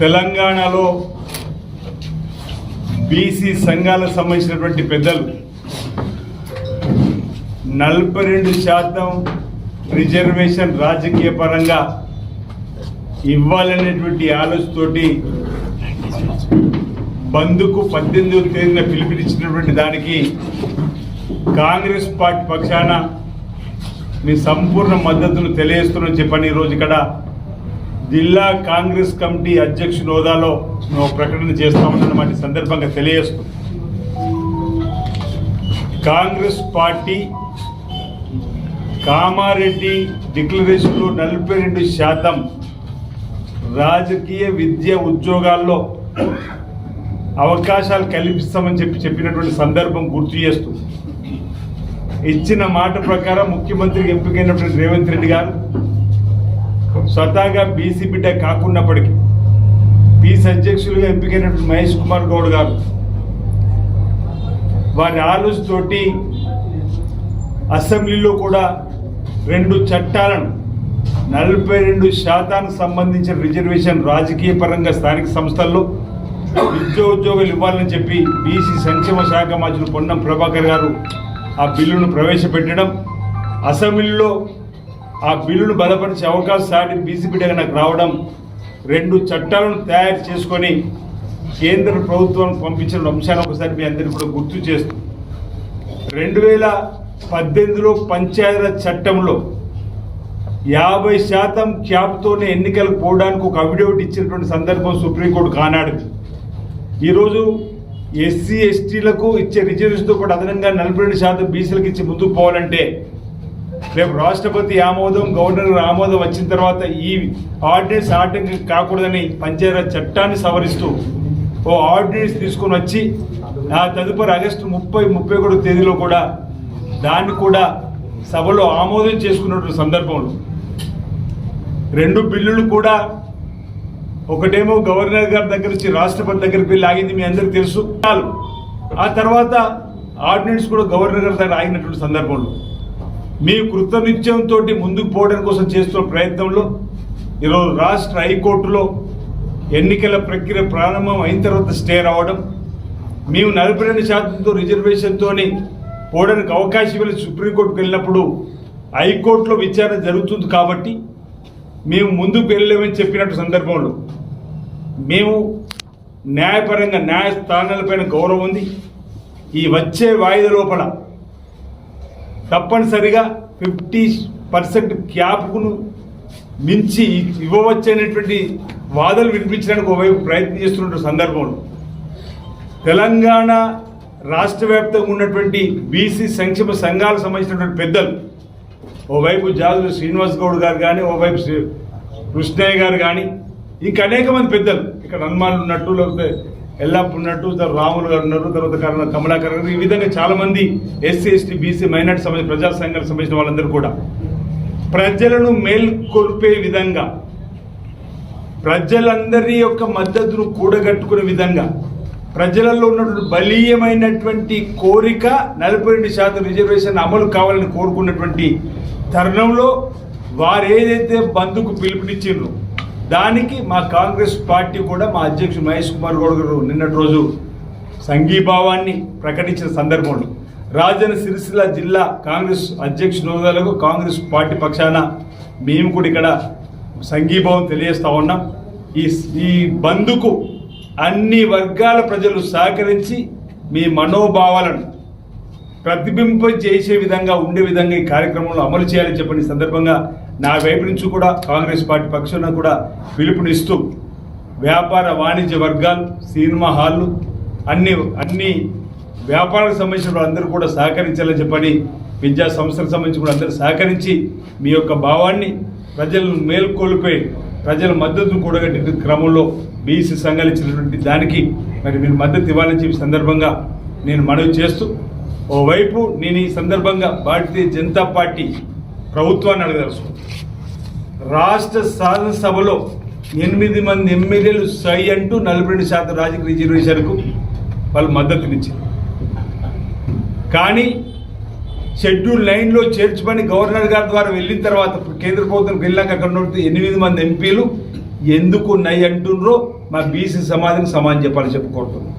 తెలంగాణలో బీసీ సంఘాలకు సంబంధించినటువంటి పెద్దలు నలభై రెండు శాతం రిజర్వేషన్ రాజకీయ పరంగా ఇవ్వాలనేటువంటి ఆలోచనతోటి బంధుకు పద్దెనిమిదవ తేదీన పిలుపునిచ్చినటువంటి దానికి కాంగ్రెస్ పార్టీ పక్షాన మీ సంపూర్ణ మద్దతును తెలియజేస్తున్న చెప్పని ఈరోజు ఇక్కడ జిల్లా కాంగ్రెస్ కమిటీ అధ్యక్షుని హోదాలో మేము ప్రకటన చేస్తామన్నమాట సందర్భంగా తెలియజేస్తుంది కాంగ్రెస్ పార్టీ కామారెడ్డి డిక్లరేషన్లో నలభై రెండు శాతం రాజకీయ విద్య ఉద్యోగాల్లో అవకాశాలు కల్పిస్తామని చెప్పి చెప్పినటువంటి సందర్భం గుర్తు చేస్తుంది ఇచ్చిన మాట ప్రకారం ముఖ్యమంత్రికి ఎంపికైనటువంటి రేవంత్ రెడ్డి గారు స్వతహాగా బీసీ బిడ్డ కాకున్నప్పటికీ పీస్ అధ్యక్షులుగా ఎంపికైనటువంటి మహేష్ కుమార్ గౌడ్ గారు వారి ఆలోచనతోటి అసెంబ్లీలో కూడా రెండు చట్టాలను నలభై రెండు శాతానికి సంబంధించిన రిజర్వేషన్ రాజకీయ పరంగా స్థానిక సంస్థల్లో విద్యా ఉద్యోగాలు ఇవ్వాలని చెప్పి బీసీ సంక్షేమ శాఖ మంత్రులు పొన్నం ప్రభాకర్ గారు ఆ బిల్లును ప్రవేశపెట్టడం అసెంబ్లీలో ఆ బిల్లును బలపరిచే అవకాశం సాటి నాకు రావడం రెండు చట్టాలను తయారు చేసుకొని కేంద్ర ప్రభుత్వం పంపించిన అంశాన్ని ఒకసారి మీ అందరికీ కూడా గుర్తు చేస్తూ రెండు వేల పద్దెనిమిదిలో పంచాయతీరాజ్ చట్టంలో యాభై శాతం క్యాప్తోనే ఎన్నికలకు పోవడానికి ఒక అఫిడవిట్ ఇచ్చినటువంటి సందర్భం సుప్రీంకోర్టు కానాడు ఈరోజు ఎస్సీ ఎస్టీలకు ఇచ్చే రిజర్వేషన్తో పాటు అదనంగా నలభై రెండు శాతం బీసీలకు ఇచ్చి ముందుకు పోవాలంటే రేపు రాష్ట్రపతి ఆమోదం గవర్నర్ ఆమోదం వచ్చిన తర్వాత ఈ ఆర్డినెన్స్ ఆటంకం కాకూడదని పంచాయతీరాజ్ చట్టాన్ని సవరిస్తూ ఓ ఆర్డినెన్స్ తీసుకొని వచ్చి ఆ తదుపరి ఆగస్టు ముప్పై ముప్పై ఒకటో తేదీలో కూడా దాన్ని కూడా సభలో ఆమోదం చేసుకున్నటువంటి సందర్భంలో రెండు బిల్లులు కూడా ఒకటేమో గవర్నర్ గారి దగ్గర నుంచి రాష్ట్రపతి దగ్గరికి వెళ్ళి ఆగింది మీ అందరికి తెలుసు. ఆ తర్వాత ఆర్డినెన్స్ కూడా గవర్నర్ గారి దగ్గర ఆగినటువంటి సందర్భంలో. మీ కృతనిత్యంతో ముందుకు పోవడం కోసం చేస్తున్న ప్రయత్నంలో ఈరోజు రాష్ట్ర హైకోర్టులో ఎన్నికల ప్రక్రియ ప్రారంభం అయిన తర్వాత స్టే రావడం మేము నలభై రెండు శాతంతో రిజర్వేషన్తో పోవడానికి అవకాశం వెళ్ళి సుప్రీంకోర్టుకు వెళ్ళినప్పుడు హైకోర్టులో విచారణ జరుగుతుంది కాబట్టి మేము ముందుకు వెళ్ళలేమని చెప్పినట్టు సందర్భంలో మేము న్యాయపరంగా న్యాయస్థానాలపైన గౌరవం ఉంది. ఈ వచ్చే వాయిదా లోపల తప్పనిసరిగా ఫిఫ్టీ పర్సెంట్ క్యాప్ను మించి ఇవ్వవచ్చనేటువంటి వాదనలు వినిపించడానికి ఒకవైపు ప్రయత్నం చేస్తున్న సందర్భంలో తెలంగాణ రాష్ట్ర వ్యాప్తంగా ఉన్నటువంటి బీసీ సంక్షేమ సంఘాలకు సంబంధించినటువంటి పెద్దలు ఓవైపు జాదు శ్రీనివాస్ గౌడ్ గారు కానీ ఓవైపు శ్రీ- కృష్ణయ్య గారు కానీ ఇంకా అనేక మంది పెద్దలు. ఇక్కడ హనుమాన్ ఉన్నట్టు లేకపోతే ఎల్లప్ప ఉన్నట్టు తర్వాత రాములు గారు ఉన్నారు తర్వాత కరుణ కమలాకర్ గారు ఈ విధంగా చాలామంది ఎస్సీ ఎస్టీ బీసీ మైనార్టీ సంబంధించిన ప్రజా సంఘాలకు సంబంధించిన వాళ్ళందరూ కూడా. ప్రజలను మేల్కొల్పే విధంగా ప్రజలందరి యొక్క మద్దతును కూడగట్టుకునే విధంగా ప్రజలలో ఉన్నటువంటి బలీయమైనటువంటి కోరిక నలభై రెండు శాతం రిజర్వేషన్ అమలు కావాలని కోరుకున్నటువంటి తరుణంలో వారు ఏదైతే బంధుకు పిలుపునిచ్చిండ్రో దానికి మా కాంగ్రెస్ పార్టీ కూడా మా అధ్యక్షుడు మహేష్ కుమార్ గౌడ్ గారు నిన్నటి రోజు సంఘీభావాన్ని ప్రకటించిన సందర్భంలో రాజన్న సిరిసిల్ల జిల్లా కాంగ్రెస్ అధ్యక్షుడు హోదాలకు కాంగ్రెస్ పార్టీ పక్షాన మేము కూడా ఇక్కడ సంఘీభావం తెలియజేస్తా ఉన్నాం. ఈ ఈ బంధుకు అన్ని వర్గాల ప్రజలు సహకరించి మీ మనోభావాలను ప్రతిబింబం చేసే విధంగా ఉండే విధంగా ఈ కార్యక్రమంలో అమలు చేయాలని చెప్పని సందర్భంగా నా వైపు నుంచి కూడా కాంగ్రెస్ పార్టీ పక్షాన కూడా పిలుపునిస్తూ వ్యాపార వాణిజ్య వర్గాలు సినిమా హాళ్ళు అన్ని అన్ని వ్యాపారాలకు సంబంధించిన వాళ్ళందరూ కూడా సహకరించాలని చెప్పని విద్యా సంస్థలకు సంబంధించి కూడా అందరూ సహకరించి మీ యొక్క భావాన్ని ప్రజలను మేల్కొల్పే ప్రజల మద్దతును కూడగట్టే క్రమంలో బీసీ సంఘాలు ఇచ్చినటువంటి దానికి మరి మీరు మద్దతు ఇవ్వాలని చెప్పి సందర్భంగా నేను మనవి చేస్తూ ఓవైపు నేను ఈ సందర్భంగా భారతీయ జనతా పార్టీ ప్రభుత్వాన్ని అడగదలుచుకుంటున్నాను రాష్ట్ర శాసనసభలో ఎనిమిది మంది ఎమ్మెల్యేలు సై అంటూ నలభై రెండు శాతం రాజకీయ రిజర్వేషన్కు వాళ్ళు మద్దతునిచ్చారు. కానీ షెడ్యూల్ నైన్లో చేర్చుకొని గవర్నర్ గారి ద్వారా వెళ్ళిన తర్వాత కేంద్ర ప్రభుత్వం వెళ్ళాక అక్కడ ఎనిమిది మంది ఎంపీలు ఎందుకు నై అంటుండ్రో మా బీసీ సమాజం సమానం చెప్పాలని చెప్పుకుంటున్నాం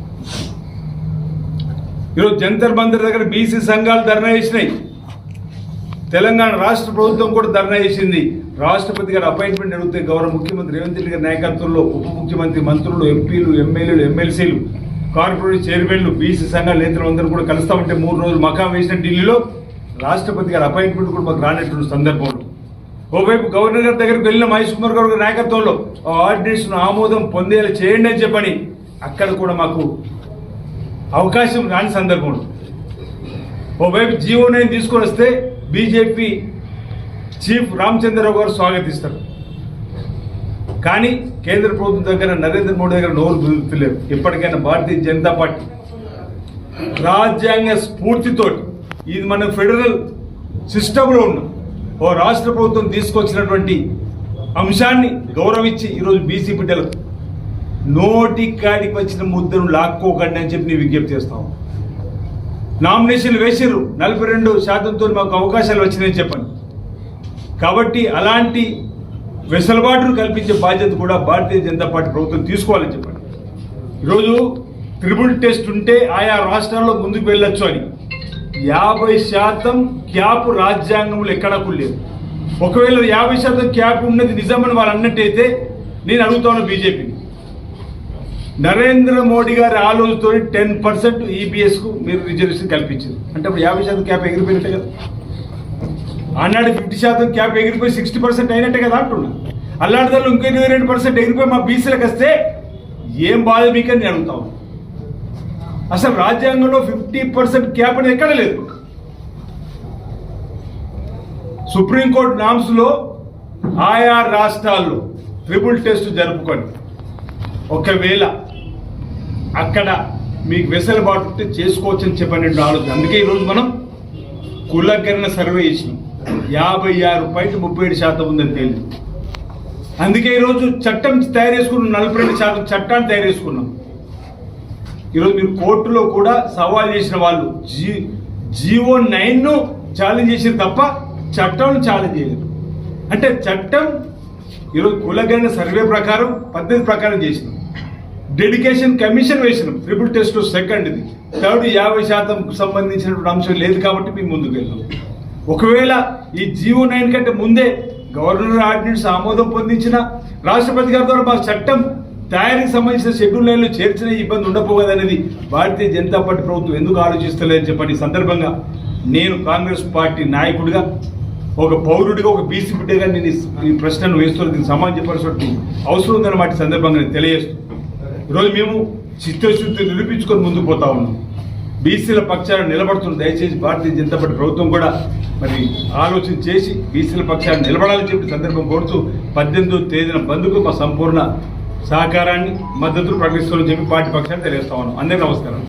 ఈరోజు జంతర్ మందిర్ దగ్గర బీసీ సంఘాలు ధర్నా చేసినాయి. తెలంగాణ రాష్ట్ర ప్రభుత్వం కూడా ధర్నా చేసింది. రాష్ట్రపతి గారు అపాయింట్మెంట్ అడిగితే గౌరవ ముఖ్యమంత్రి రేవంత్ రెడ్డి గారి నాయకత్వంలో ఉప ముఖ్యమంత్రి మంత్రులు ఎంపీలు ఎమ్మెల్యేలు ఎమ్మెల్సీలు కార్పొరేట్ చైర్మన్లు బీసీ సంఘాల నేతలు అందరూ కూడా కలుస్తామంటే మూడు రోజులు మకాం వేసిన ఢిల్లీలో రాష్ట్రపతి గారి అపాయింట్మెంట్ కూడా మాకు రానటువంటి సందర్భంలో ఓవైపు గవర్నర్ గారి దగ్గరికి వెళ్ళిన మహేష్ కుమార్ గౌడ్ గారి నాయకత్వంలో ఆ ఆమోదం పొందేలా చేయండి అని చెప్పని అక్కడ కూడా మాకు అవకాశం రాని సందర్భంలో ఓవైపు జీవో నైన్ తీసుకొని వస్తే బీజేపీ చీఫ్ రామచంద్రరావు గారు స్వాగతిస్తారు. కానీ కేంద్ర ప్రభుత్వం దగ్గర నరేంద్ర మోడీ దగ్గర నోరు గుర్తులేవు ఇప్పటికైనా భారతీయ జనతా పార్టీ రాజ్యాంగ స్ఫూర్తితోటి ఇది మన ఫెడరల్ సిస్టంలో ఉన్నాం ఓ రాష్ట్ర ప్రభుత్వం తీసుకొచ్చినటువంటి అంశాన్ని గౌరవించి ఈరోజు బీసీ బిడ్డలు నోటి కాడికి వచ్చిన ముద్దను లాక్కోకండి అని చెప్పి నేను విజ్ఞప్తి చేస్తాం నామినేషన్లు వేసిర్రు. నలభై రెండు శాతంతో మాకు అవకాశాలు వచ్చినాయని చెప్పండి కాబట్టి అలాంటి వెసులుబాటును కల్పించే బాధ్యత కూడా భారతీయ జనతా పార్టీ ప్రభుత్వం తీసుకోవాలని చెప్పండి ఈరోజు ట్రిబుల్ టెస్ట్ ఉంటే ఆయా రాష్ట్రాల్లో ముందుకు వెళ్ళొచ్చు అని. యాభై శాతం క్యాప్ రాజ్యాంగంలో ఎక్కడకు లేదు. ఒకవేళ యాభై శాతం క్యాప్ ఉన్నది నిజమని వాళ్ళు అన్నట్టయితే నేను అడుగుతాను బీజేపీని. నరేంద్ర మోడీ గారి ఆలోచనతో టెన్ పర్సెంట్ ఈబీఎస్కు మీరు రిజర్వేషన్ కల్పించారు. అంటే ఇప్పుడు యాభై శాతం క్యాప్ ఎగిరిపోయినట్టే కదా. ఆనాడు ఫిఫ్టీ శాతం క్యాప్ ఎగిరిపోయి సిక్స్టీ పర్సెంట్ అయినట్టే కదా అంటున్నా. అల్లాడిదారులు ఇంకో ఇరవై రెండు పర్సెంట్ ఎగిరిపోయి మా బీసీలకు వస్తే ఏం బాధ మీకని నేను అడుగుతాను అసలు రాజ్యాంగంలో ఫిఫ్టీ పర్సెంట్ క్యాప్ అనేది ఎక్కడ లేదు. సుప్రీంకోర్టు నామ్స్లో ఆయా రాష్ట్రాల్లో ట్రిపుల్ టెస్ట్ జరుపుకొని ఒకవేళ అక్కడ మీకు వెసులుబాటు ఉంటే చేసుకోవచ్చు అని చెప్పని ఆలోచన అందుకే ఈరోజు మనం కులకరణ సర్వే చేసినాం. యాభై ఆరు పాయింట్ ముప్పై ఏడు శాతం ఉందని తేలింది. అందుకే ఈరోజు చట్టం తయారు చేసుకున్నాం. నలభై రెండు శాతం చట్టాన్ని తయారు చేసుకున్నాం. ఈరోజు మీరు కోర్టులో కూడా సవాల్ చేసిన వాళ్ళు జీ జీవో నైన్ను ఛాలెంజ్ చేసిన తప్ప చట్టం ఛాలెంజ్ చేయలేదు. అంటే చట్టం ఈరోజు కులగణ సర్వే ప్రకారం పద్ధతి ప్రకారం చేసినాం. డెడికేషన్ కమిషన్ వేసినాం ట్రిపుల్ టెస్ట్ సెకండ్ ఇది థర్డ్ యాభై శాతం సంబంధించినటువంటి అంశం లేదు కాబట్టి మేము ముందుకు వెళ్ళాం. ఒకవేళ ఈ జీవో నైన్ కంటే ముందే గవర్నర్ ఆర్డినెన్స్ ఆమోదం పొందించిన రాష్ట్రపతి గారి ద్వారా మా చట్టం తయారీకి సంబంధించిన షెడ్యూల్ లైన్లో చేర్చిన ఇబ్బంది ఉండకపోవదనేది భారతీయ జనతా పార్టీ ప్రభుత్వం ఎందుకు ఆలోచిస్తలేదని చెప్పని సందర్భంగా నేను కాంగ్రెస్ పార్టీ నాయకుడిగా ఒక పౌరుడిగా ఒక బీసీ బిడ్డగా నేను ఈ- ప్రశ్నను వేస్తున్న దీనికి సమాధానం చెప్పాల్సిన అవసరం ఉందన్నమాట ఈ సందర్భంగా నేను తెలియజేస్తున్నాను ఈరోజు మేము చిత్తశుద్ధి నిరూపించుకొని ముందుకు పోతా ఉన్నాం. బీసీల పక్షాలను నిలబడుతున్న దయచేసి భారతీయ జనతా పార్టీ ప్రభుత్వం కూడా మరి ఆలోచన చేసి బీసీల పక్షాన నిలబడాలని చెప్పి సందర్భం కోరుతూ పద్దెనిమిదో తేదీన బంద్కు మా సంపూర్ణ సహకారాన్ని మద్దతు ప్రకటిస్తామని చెప్పి పార్టీ పక్షాన్ని తెలియజేస్తా ఉన్నాం. అందరికీ నమస్కారం.